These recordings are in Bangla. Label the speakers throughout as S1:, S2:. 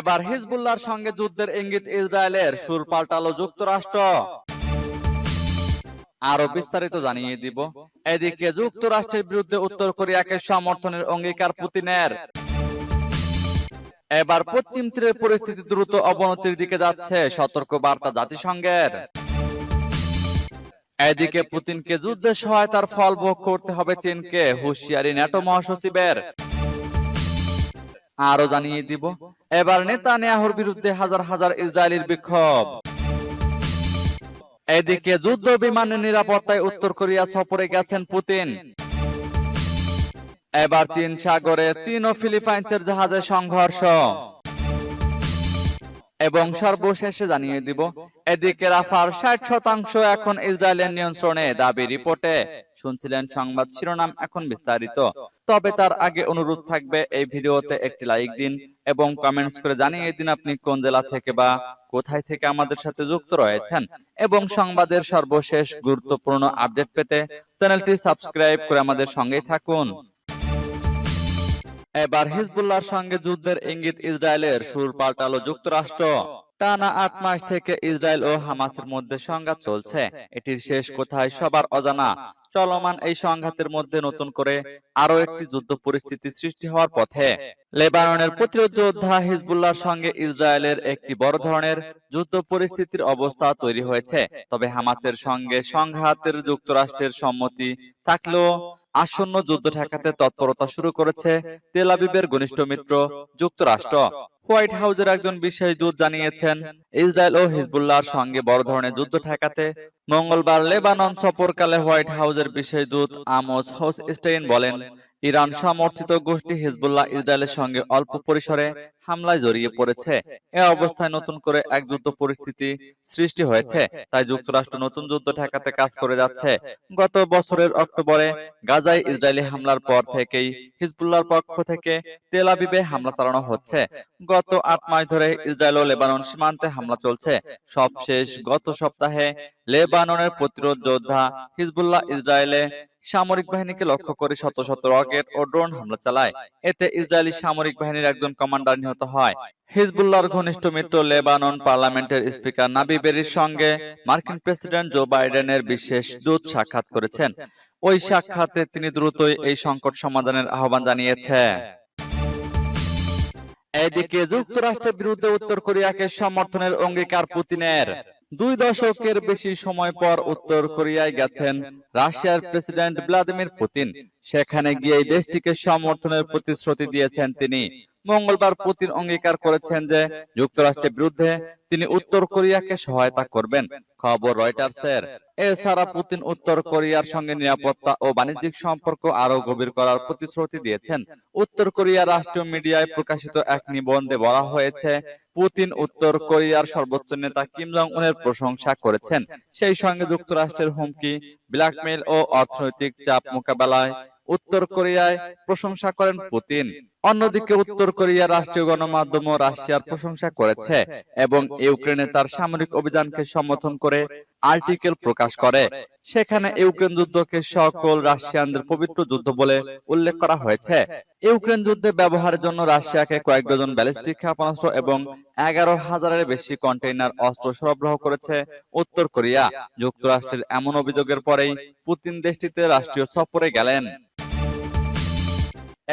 S1: এবার হিজবুল্লাহর সঙ্গে যুদ্ধের ইঙ্গিত ইসরায়েলের সুর পাল্টালো যুক্তরাষ্ট্র আরো বিস্তারিত জানিয়ে দিব এদিকে যুক্তরাষ্ট্রের বিরুদ্ধে উত্তর কোরিয়াকে সমর্থনের অঙ্গীকার পুতিনের এবার পশ্চিম তীরের পরিস্থিতি দ্রুত অবনতির দিকে যাচ্ছে সতর্ক বার্তা জাতিসংঘের এদিকে পুতিনকে যুদ্ধে সহায়তার ফল ভোগ করতে হবে চীনকে হুঁশিয়ারি ন্যাটো মহাসচিবের আরো জানিয়ে দিব এবার নেতা নেয়াহর বিরুদ্ধে হাজার হাজার ইসরায়েলের বিক্ষোভ এদিকে যুদ্ধ বিমানের নিরাপত্তায় উত্তর কোরিয়া সফরে গেছেন পুতিন এবার চীন সাগরে চীন ও ফিলিপাইন্সের জাহাজে সংঘর্ষ এবং সর্বশেষে জানিয়ে দিব এদিকে রাফার ষাট শতাংশ এখন ইসরায়েলের নিয়ন্ত্রণে দাবি রিপোর্টে শুনছিলেন সংবাদ শিরোনাম এখন বিস্তারিত তবে তার আগে অনুরোধ থাকবে এই ভিডিওতে একটি লাইক দিন এবং কমেন্টস করে জানিয়ে দিন আপনি কোন জেলা থেকে বা কোথায় থেকে আমাদের সাথে যুক্ত রয়েছেন এবং সংবাদের সর্বশেষ গুরুত্বপূর্ণ আপডেট পেতে চ্যানেলটি সাবস্ক্রাইব করে আমাদের সঙ্গেই থাকুন এবার হিজবুল্লাহর সঙ্গে যুদ্ধের ইঙ্গিত ইসরায়েলের সুর পাল্টালো যুক্তরাষ্ট্র টানা আট মাস থেকে ইসরায়েল ও হামাসের মধ্যে সংঘাত চলছে এটির শেষ কোথায় সবার অজানা চলমান এই সংঘাতের মধ্যে নতুন করে আরো একটি যুদ্ধ পরিস্থিতি সৃষ্টি হওয়ার পথে লেবাননের প্রতিরোধ যোদ্ধা হিজবুল্লাহর সঙ্গে ইসরায়েলের একটি বড় ধরনের যুদ্ধ পরিস্থিতির অবস্থা তৈরি হয়েছে তবে হামাসের সঙ্গে সংঘাতের যুক্তরাষ্ট্রের সম্মতি থাকলেও আসন্ন যুদ্ধ ঠেকাতে তৎপরতা শুরু করেছে তেল আবিবের ঘনিষ্ঠ মিত্র যুক্তরাষ্ট্র হোয়াইট হাউজের একজন বিশেষ দূত জানিয়েছেন ইসরায়েল ও হিজবুল্লাহর সঙ্গে বড় ধরনের যুদ্ধ ঠেকাতে মঙ্গলবার লেবানন সফরকালে হোয়াইট হাউজের বিশেষ দূত আমোস হোস স্টেইন বলেন ইরান সমর্থিত গোষ্ঠী হিজবুল্লাহ ইসরায়েলের সঙ্গে অল্প পরিসরে হামলায় জড়িয়ে পড়েছে এ অবস্থায় নতুন করে এক যুদ্ধ পরিস্থিতি সৃষ্টি হয়েছে তাই যুক্তরাষ্ট্র নতুন যুদ্ধ ঠেকাতে কাজ করে যাচ্ছে গত বছরের অক্টোবরে গাজায় ইসরায়েলি হামলার পর থেকেই হিজবুল্লার পক্ষ থেকে তেল আবিবে হামলা চালানো হচ্ছে গত আট মাস ধরে ইসরায়েল ও লেবানন সীমান্তে হামলা চলছে সবশেষ গত সপ্তাহে লেবাননের প্রতিরোধ যোদ্ধা হিজবুল্লাহ ইসরায়েলে সামরিক বাহিনীকে লক্ষ্য করে শত শত রকেট ও ড্রোন হামলা চালায় এতে ইসরায়েলি সামরিক বাহিনীর একজন কমান্ডার নিহত পরিণত হয় হিজবুল্লাহর ঘনিষ্ঠ মিত্র লেবানন পার্লামেন্টের স্পিকার নাবি বেরির সঙ্গে মার্কিন প্রেসিডেন্ট জো বাইডেনের বিশেষ দূত সাক্ষাৎ করেছেন ওই সাক্ষাতে তিনি দ্রুতই এই সংকট সমাধানের আহ্বান জানিয়েছে এদিকে যুক্তরাষ্ট্রের বিরুদ্ধে উত্তর কোরিয়াকে সমর্থনের অঙ্গীকার পুতিনের দুই দশকের বেশি সময় পর উত্তর কোরিয়ায় গেছেন রাশিয়ার প্রেসিডেন্ট ভ্লাদিমির পুতিন সেখানে গিয়ে দেশটিকে সমর্থনের প্রতিশ্রুতি দিয়েছেন তিনি মঙ্গলবার পুতিন অঙ্গীকার করেছেন যে যুক্তরাষ্ট্রের বিরুদ্ধে তিনি উত্তর কোরিয়াকে সহায়তা করবেন খবর রয়টার্সের এছাড়া পুতিন উত্তর কোরিয়ার সঙ্গে নিরাপত্তা ও বাণিজ্যিক সম্পর্ক আরও গভীর করার প্রতিশ্রুতি দিয়েছেন উত্তর কোরিয়ার রাষ্ট্রীয় মিডিয়ায় প্রকাশিত এক নিবন্ধে বলা হয়েছে পুতিন উত্তর কোরিয়ার সর্বোচ্চ নেতা কিম জং উনের প্রশংসা করেছেন সেই সঙ্গে যুক্তরাষ্ট্রের হুমকি ব্ল্যাকমেল ও অর্থনৈতিক চাপ মোকাবেলায় উত্তর কোরিয়ায় প্রশংসা করেন পুতিন অন্যদিকে উত্তর কোরিয়া রাষ্ট্রীয় গণমাধ্যম রাশিয়ার প্রশংসা করেছে এবং ইউক্রেনে তার সামরিক অভিযানকে সমর্থন করে আর্টিকেল প্রকাশ করে সেখানে ইউক্রেন যুদ্ধকে সকল রাশিয়ানদের পবিত্র যুদ্ধ বলে উল্লেখ করা হয়েছে ইউক্রেন যুদ্ধে ব্যবহারের জন্য রাশিয়াকে কয়েক ডজন ব্যালিস্টিক ক্ষেপণাস্ত্র এবং এগারো হাজারের বেশি কন্টেইনার অস্ত্র সরবরাহ করেছে উত্তর কোরিয়া যুক্তরাষ্ট্রের এমন অভিযোগের পরেই পুতিন দেশটিতে রাষ্ট্রীয় সফরে গেলেন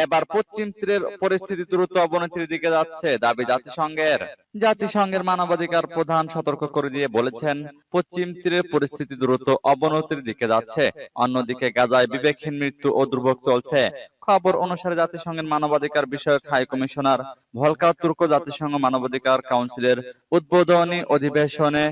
S1: এবার পশ্চিম তীরের পরিস্থিতি দ্রুত অবনতির দিকে যাচ্ছে দাবি জাতিসংঘের জাতিসংঘের মানবাধিকার প্রধান সতর্ক করে দিয়ে বলেছেন পশ্চিম তীরের পরিস্থিতি দ্রুত অবনতির দিকে যাচ্ছে অন্যদিকে গাজায় বিবেকহীন মৃত্যু ও দুর্ভোগ চলছে খবর অনুসারে জাতিসংঘের মানবাধিকার বিষয়ক হাই কমিশনার ভলকা তুর্ক জাতিসংঘ মানবাধিকার কাউন্সিলের উদ্বোধনী অধিবেশনে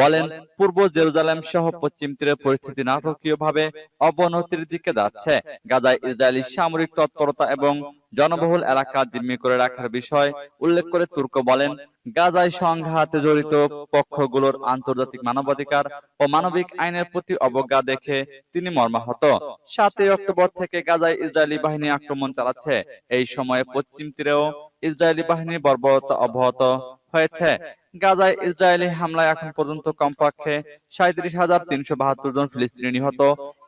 S1: বলেন পূর্ব জেরুজালেম সহ পশ্চিম তীরের পরিস্থিতি নাটকীয়ভাবে অবনতির দিকে যাচ্ছে গাজায় ইসরায়েলি সামরিক তৎপরতা এবং জনবহুল এলাকা জিম্মি করে রাখার বিষয় উল্লেখ করে তুর্ক বলেন গাজায় সংঘাতে জড়িত পক্ষগুলোর আন্তর্জাতিক মানবাধিকার ও মানবিক আইনের প্রতি অবজ্ঞা দেখে তিনি মর্মাহত সাতই অক্টোবর থেকে গাজায় ইসরায়েলি বাহিনী আক্রমণ চালাচ্ছে এই সময়ে পশ্চিম তীরেও ইসরায়েলি বাহিনী বর্বরতা অব্যাহত হয়েছে গাজায় ইসরায়েলি হামলায় এখন পর্যন্ত কমপক্ষে সাঁত্রিশ হাজার তিনশো বাহাত্তর জন ফিলিস্তিনি নিহত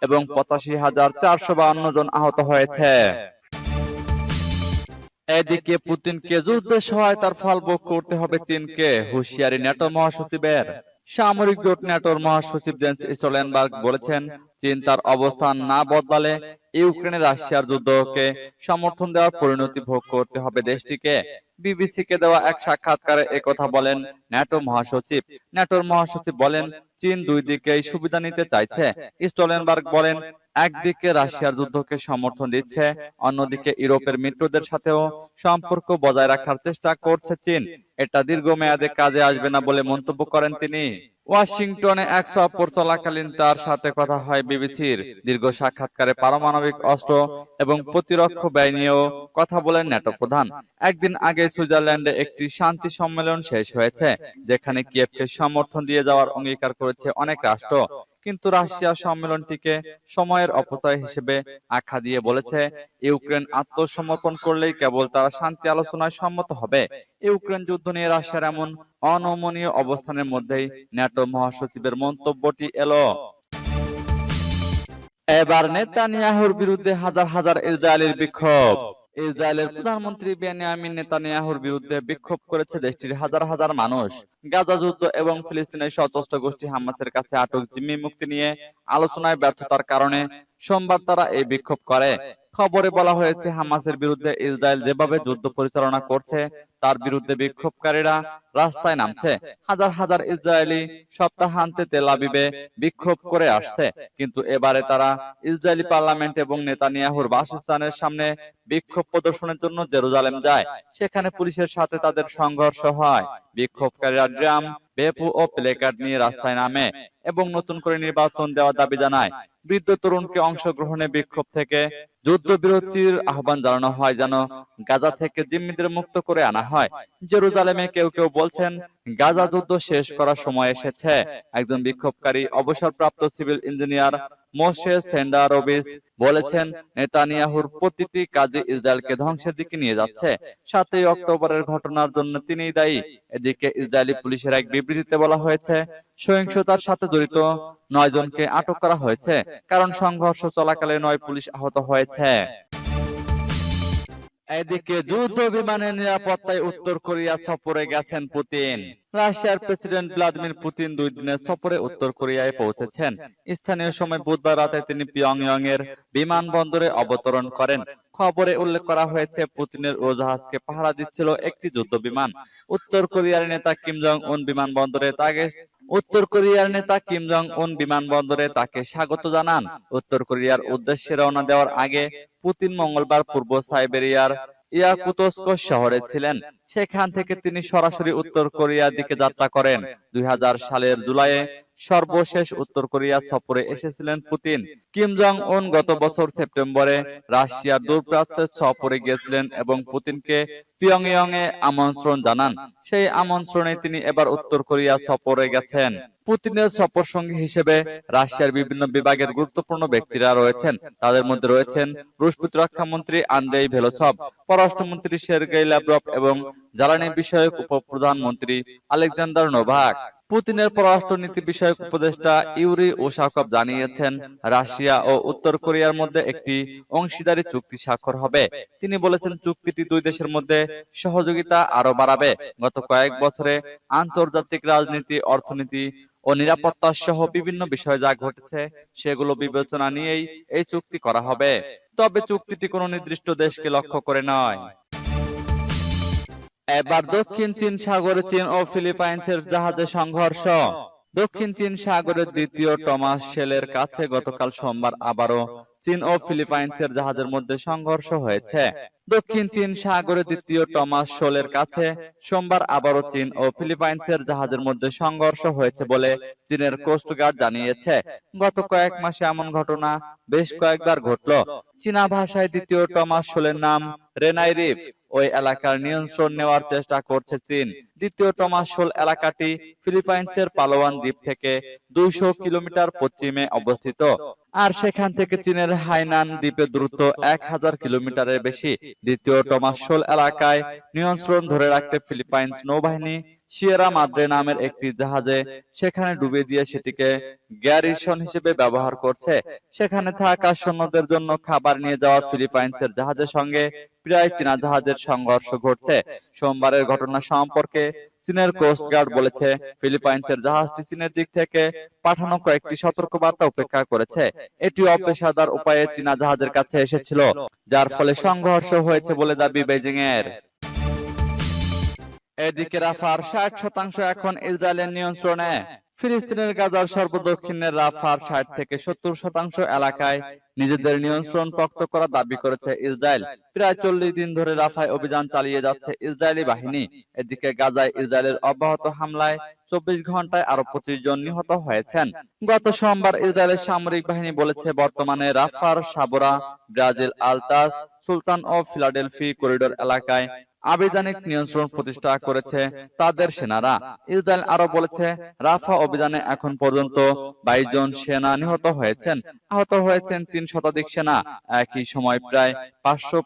S1: এবং পঁচাশি হাজার চারশো বাউন্ন জন আহত হয়েছে এদিকে পুতিনকে যুদ্ধে সহায়তার ফল ভোগ করতে হবে চীনকে হুঁশিয়ারি ন্যাটো মহাসচিবের সামরিক জোট ন্যাটোর মহাসচিব জেন্স স্টলেনবার্গ বলেছেন চিন্তার অবস্থান না বদলালে ইউক্রেনে রাশিয়ার যুদ্ধকে সমর্থন দেওয়ার পরিণতি ভোগ করতে হবে দেশটিকে বিবিসিকে দেওয়া এক সাক্ষাৎকারে একথা বলেন ন্যাটো মহাসচিব ন্যাটোর মহাসচিব বলেন চীন দুই দিকেই সুবিধা নিতে চাইছে স্টলেনবার্গ বলেন একদিকে রাশিয়ার যুদ্ধকে সমর্থন দিচ্ছে অন্যদিকে ইউরোপের মিত্রদের সাথেও সম্পর্ক বজায় রাখার চেষ্টা করছে চীন এটা দীর্ঘমেয়াদে কাজে আসবে না বলে মন্তব্য করেন তিনি ওয়াশিংটনে এক সফর চলাকালীন তার সাথে কথা হয় বিবিসির দীর্ঘ সাক্ষাৎকারে পারমাণবিক অস্ত্র এবং প্রতিরক্ষ ব্যয় নিয়েও কথা বলেন ন্যাটো প্রধান একদিন আগে সুইজারল্যান্ডে একটি শান্তি সম্মেলন শেষ হয়েছে যেখানে কিয়েভকে সমর্থন দিয়ে যাওয়ার অঙ্গীকার করেছে অনেক রাষ্ট্র কিন্তু রাশিয়া সম্মেলনটিকে সময়ের অপচয় হিসেবে আখ্যা দিয়ে বলেছে ইউক্রেন আত্মসমর্পণ করলেই কেবল তারা শান্তি আলোচনায় সম্মত হবে ইউক্রেন যুদ্ধ নিয়ে রাশিয়ার এমন অনমনীয় অবস্থানের মধ্যেই ন্যাটো মহাসচিবের মন্তব্যটি এলো এবার নেতানিয়াহুর বিরুদ্ধে হাজার হাজার ইসরায়েলের বিক্ষোভ ইসরায়েলের প্রধানমন্ত্রী বেনিয়ামিন নেতানিয়াহুর বিরুদ্ধে বিক্ষোভ করেছে দেশটির হাজার হাজার মানুষ গাজা যুদ্ধ এবং ফিলিস্তিনের সশস্ত্র গোষ্ঠী হামাসের কাছে আটক জিম্মি মুক্তি নিয়ে আলোচনায় ব্যর্থতার কারণে সোমবার তারা এই বিক্ষোভ করে খবরে বলা হয়েছে হামাসের বিরুদ্ধে ইসরায়েল যেভাবে যুদ্ধ পরিচালনা করছে তার বিরুদ্ধে বিক্ষোভকারীরা রাস্তায় নামছে হাজার হাজার ইসরায়েলি সপ্তাহান্তে তেল আবিবে বিক্ষোভ করে আসছে কিন্তু এবারে তারা ইসরায়েলি পার্লামেন্ট এবং নেতানিয়াহুর বাসস্থানের সামনে বিক্ষোভ প্রদর্শনের জন্য জেরুজালেম যায় সেখানে পুলিশের সাথে তাদের সংঘর্ষ হয় বিক্ষোভকারীরা ড্রাম বেপু ও প্লেকার্ড নিয়ে রাস্তায় নামে এবং নতুন করে নির্বাচন দেওয়ার দাবি জানায় বৃদ্ধ তরুণকে অংশগ্রহণে বিক্ষোভ থেকে যুদ্ধ বিরতির আহ্বান জানানো হয় যেন গাজা থেকে জিম্মিদের মুক্ত করে আনা হয় জেরুজালেমে কেউ কেউ বলছেন গাজা যুদ্ধ শেষ করার সময় এসেছে একজন বিক্ষোভকারী অবসরপ্রাপ্ত সিভিল ইঞ্জিনিয়ার মোশে সেন্ডারোবিস বলেছেন নেতানিয়াহুর প্রতিটি কাজে ইসরায়েলকে ধ্বংসের দিকে নিয়ে যাচ্ছে সাতই অক্টোবরের ঘটনার জন্য তিনি দায়ী এদিকে ইসরায়েলি পুলিশের এক বিবৃতিতে বলা হয়েছে সহিংসতার সাথে জড়িত নয় জনকে আটক করা হয়েছে কারণ সংঘর্ষ চলাকালে নয় পুলিশ আহত হয়েছে এদিকে যুদ্ধ বিমানের নিরাপত্তায় উত্তর কোরিয়া সফরে গেছেন পুতিন রাশিয়ার প্রেসিডেন্ট ভ্লাদিমির পুতিন দুই দিনের সফরে উত্তর কোরিয়ায় পৌঁছেছেন স্থানীয় সময় বুধবার রাতে তিনি পিয়ংইয়ং এর বিমানবন্দরে অবতরণ করেন খবরে উল্লেখ করা হয়েছে পুতিনের উড়োজাহাজকে পাহারা দিচ্ছিল একটি যুদ্ধ বিমান উত্তর কোরিয়ার নেতা কিম জং উন বিমানবন্দরে তাকে উত্তর কোরিয়ার নেতা কিম জং উন বিমানবন্দরে তাকে স্বাগত জানান উত্তর কোরিয়ার উদ্দেশ্যে রওনা দেওয়ার আগে পুতিন মঙ্গলবার পূর্ব সাইবেরিয়ার ইয়াকুতস্ক শহরে ছিলেন সেখান থেকে তিনি সরাসরি উত্তর কোরিয়ার দিকে যাত্রা করেন দুই সালের জুলাইয়ে সর্বশেষ উত্তর কোরিয়া সফরে এসেছিলেন পুতিন কিম জং উন গত বছর সেপ্টেম্বরে রাশিয়ার দূরপ্রাচ্যে সফরে গিয়েছিলেন এবং পুতিনকে পিয়ংইয়ং এ আমন্ত্রণ জানান সেই আমন্ত্রণে তিনি এবার উত্তর কোরিয়া সফরে গেছেন পুতিনের সফর সঙ্গী হিসেবে রাশিয়ার বিভিন্ন বিভাগের গুরুত্বপূর্ণ ব্যক্তিরা রয়েছেন তাদের মধ্যে রয়েছেন রুশ প্রতিরক্ষা মন্ত্রী আন্দ্রেই ভেলোসব পররাষ্ট্রমন্ত্রী সের্গেই ল্যাভরভ এবং জ্বালানি বিষয়ক প্রধানমন্ত্রী আলেকজান্ডার নোভাক পুতিনের পররাষ্ট্রনীতি বিষয়ক উপদেষ্টা ইউরি ওশাকব জানিয়েছেন রাশিয়া ও উত্তর কোরিয়ার মধ্যে একটি অংশীদারী চুক্তি স্বাক্ষর হবে তিনি বলেছেন চুক্তিটি দুই দেশের মধ্যে সহযোগিতা আরো বাড়াবে গত কয়েক বছরে আন্তর্জাতিক রাজনীতি অর্থনীতি ও নিরাপত্তা সহ বিভিন্ন বিষয়ে যা ঘটেছে সেগুলো বিবেচনা নিয়েই এই চুক্তি করা হবে তবে চুক্তিটি কোনো নির্দিষ্ট দেশকে লক্ষ্য করে নয় এবার দক্ষিণ চীন সাগরে চীন ও ফিলিপাইন্সের জাহাজে সংঘর্ষ দক্ষিণ চীন সাগরের দ্বিতীয় টমাস শেলের কাছে গতকাল সোমবার আবারও চীন ও ফিলিপাইন্সের জাহাজের মধ্যে সংঘর্ষ হয়েছে দক্ষিণ চীন সাগরে দ্বিতীয় টমাস শোলের কাছে সোমবার আবারও চীন ও ফিলিপাইন্সের জাহাজের মধ্যে সংঘর্ষ হয়েছে বলে চীনের কোস্টগার্ড জানিয়েছে গত কয়েক মাসে এমন ঘটনা বেশ কয়েকবার ঘটল চীনা ভাষায় দ্বিতীয় টমাস শোলের নাম রেনাই রিফ ওই এলাকার নিয়ন্ত্রণ নেওয়ার চেষ্টা করছে চীন দ্বিতীয় টমাস শোল এলাকাটি ফিলিপাইন্সের পালোয়ান দ্বীপ থেকে দুইশো কিলোমিটার পশ্চিমে অবস্থিত আর সেখান থেকে চীনের হাইনান দ্বীপে দ্রুত এক হাজার কিলোমিটারের বেশি দ্বিতীয় টমাসোল এলাকায় নিয়ন্ত্রণ ধরে রাখতে ফিলিপাইন্স নৌবাহিনী সিয়েরা মাদ্রে নামের একটি জাহাজে সেখানে ডুবে দিয়ে সেটিকে গ্যারিসন হিসেবে ব্যবহার করছে সেখানে থাকা সৈন্যদের জন্য খাবার নিয়ে যাওয়া ফিলিপাইন্সের জাহাজের সঙ্গে প্রায় চীনা জাহাজের সংঘর্ষ ঘটছে সোমবারের ঘটনা সম্পর্কে চীনের কোস্ট গার্ড বলেছে ফিলিপাইন্সের জাহাজটি চীনের দিক থেকে পাঠানো কয়েকটি সতর্ক বার্তা উপেক্ষা করেছে এটি অপেশাদার উপায়ে চীনা জাহাজের কাছে এসেছিল যার ফলে সংঘর্ষ হয়েছে বলে দাবি বেজিং এর এদিকে রাফার ষাট শতাংশ এখন ইসরায়েলের নিয়ন্ত্রণে ফিলিস্তিনের গাজার সর্বদক্ষিণের রাফার ষাট থেকে সত্তর শতাংশ এলাকায় নিজেদের নিয়ন্ত্রণ প্রক্ত করা দাবি করেছে ইসরায়েল প্রায় চল্লিশ দিন ধরে রাফায় অভিযান চালিয়ে যাচ্ছে ইসরায়েলি বাহিনী এদিকে গাজায় ইসরায়েলের অব্যাহত হামলায় চব্বিশ ঘন্টায় আরো পঁচিশ জন নিহত হয়েছেন গত সোমবার ইসরায়েলের সামরিক বাহিনী বলেছে বর্তমানে রাফার সাবরা ব্রাজিল আলতাস সুলতান ও ফিলাডেলফি করিডোর এলাকায় আবিদানিক নিয়ন্ত্রণ প্রতিষ্ঠা করেছে তাদের সেনারা ইসরায়েল আরো বলেছে রাফা অভিযানে এখন পর্যন্ত বাইশ জন সেনা নিহত হয়েছেন আহত হয়েছেন তিন শতাধিক সেনা একই সময় প্রায় পাঁচশো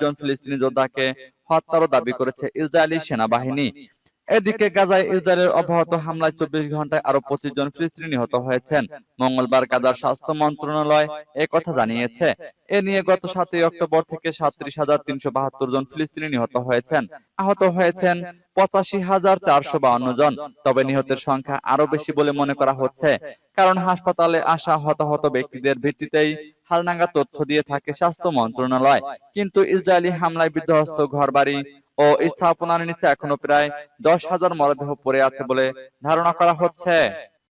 S1: জন ফিলিস্তিনি যোদ্ধাকে হত্যারও দাবি করেছে ইসরায়েলি সেনাবাহিনী এদিকে গাজায় ইসরায়েলের অব্যাহত হামলায় চব্বিশ ঘন্টায় আরো পঁচিশ জন ফিলিস্তিনি নিহত হয়েছেন মঙ্গলবার গাজার স্বাস্থ্য মন্ত্রণালয় কথা জানিয়েছে এ নিয়ে গত সাতই অক্টোবর থেকে সাত্রিশ হাজার তিনশো বাহাত্তর জন ফিলিস্তিনি নিহত হয়েছেন আহত হয়েছেন পঁচাশি হাজার চারশো বাউন্ন জন তবে নিহতের সংখ্যা আরো বেশি বলে মনে করা হচ্ছে কারণ হাসপাতালে আসা হতাহত ব্যক্তিদের ভিত্তিতেই হালনাঙ্গা তথ্য দিয়ে থাকে স্বাস্থ্য মন্ত্রণালয় কিন্তু ইসরায়েলি হামলায় বিধ্বস্ত ঘরবাড়ি ও স্থাপনার নিচে এখনো প্রায় দশ হাজার মরদেহ পড়ে আছে বলে ধারণা করা হচ্ছে